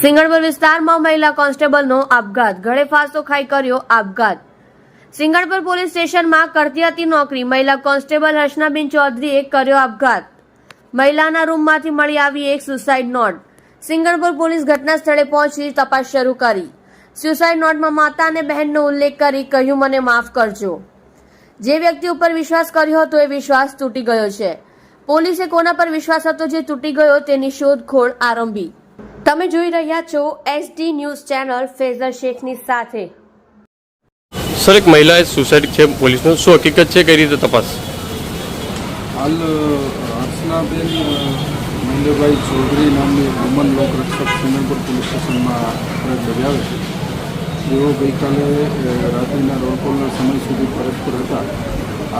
સિંગણપુર વિસ્તારમાં મહિલા કોન્સ્ટેબલનો આપઘાત. ગળે ખાઈ કર્યો આપઘાત. સિંગણપુર પોલીસ સ્ટેશનમાં કરતી હતી નોકરી મહિલા કોન્સ્ટેબલ હર્ષનાબેન ચૌધરીએ કર્યો આપઘાત. મહિલાના રૂમમાંથી મળી આવી એક સુસાઇડ નોટ. સિંગણપુર પોલીસ ઘટના સ્થળે પહોંચી તપાસ શરૂ કરી. સુસાઇડ નોટમાં માતા અને બહેનનો ઉલ્લેખ કરી કહ્યું, મને માફ કરજો. જે વ્યક્તિ ઉપર વિશ્વાસ કર્યો હતો એ વિશ્વાસ તૂટી ગયો છે. પોલીસે કોના પર વિશ્વાસ હતો જે તૂટી ગયો તેની શોધખોળ આરંભી. તમે જોઈ રહ્યા છો એસડી ન્યૂઝ ચેનલ ફેઝર શેખની સાથે. સર એક મહિલાએ સુસાઇડ છે પોલીસનો. શું હકીકત છે? કઈ રીતે તપાસ? હાલ હર્ષનાબેન મહેન્દ્રભાઈ ચૌધરી નામની અમન લોકરક્ષક સિંગણપુર પોલીસ સ્ટેશનમાં ફરજ બજાવે છે. તેઓ ગઈકાલે રાત્રિના કોલના સમય સુધી ફરજ પર હતા.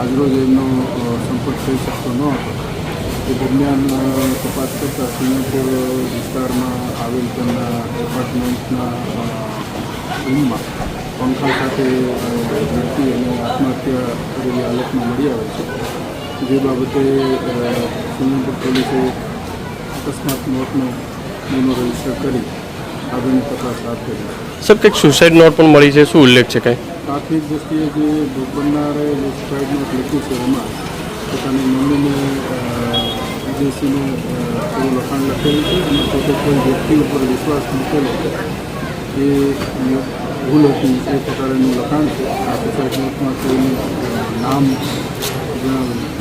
આજરોજ એમનો સંપર્ક થઈ શકતો ન હતો. તે દરમિયાન તપાસ કરતા સિંગણપુર વિસ્તારમાં આવેલ તેમના એપાર્ટમેન્ટના રૂમમાં પંખા સાથે વ્યક્તિ અને આત્મહત્યા કરેલી હાલતમાં મળી આવે છે. જે બાબતે અ, સિંગણપુર પોલીસે અકસ્માત મોતનો ગુનો રજિસ્ટર કરી આગળની તપાસ હાથ ધરી. સર કંઈક સુસાઇડ નોટ પણ મળી છે. શું ઉલ્લેખ છે કંઈ? પ્રાથમિક દ્રષ્ટિએ જે ભોગ બનનારે જે સુસાઇડ નોટ લખ્યું છે એમાં પોતાની મમ્મીને વિદેશીને એવું લખાણ લખેલું છે અને પોતે કોઈ વ્યક્તિ ઉપર વિશ્વાસ મૂકેલો છે, એ ભૂલ હતી એ પ્રકારનું લખાણ છે આ સોસાયટીમાં કોઈનું નામ જણાવેલું.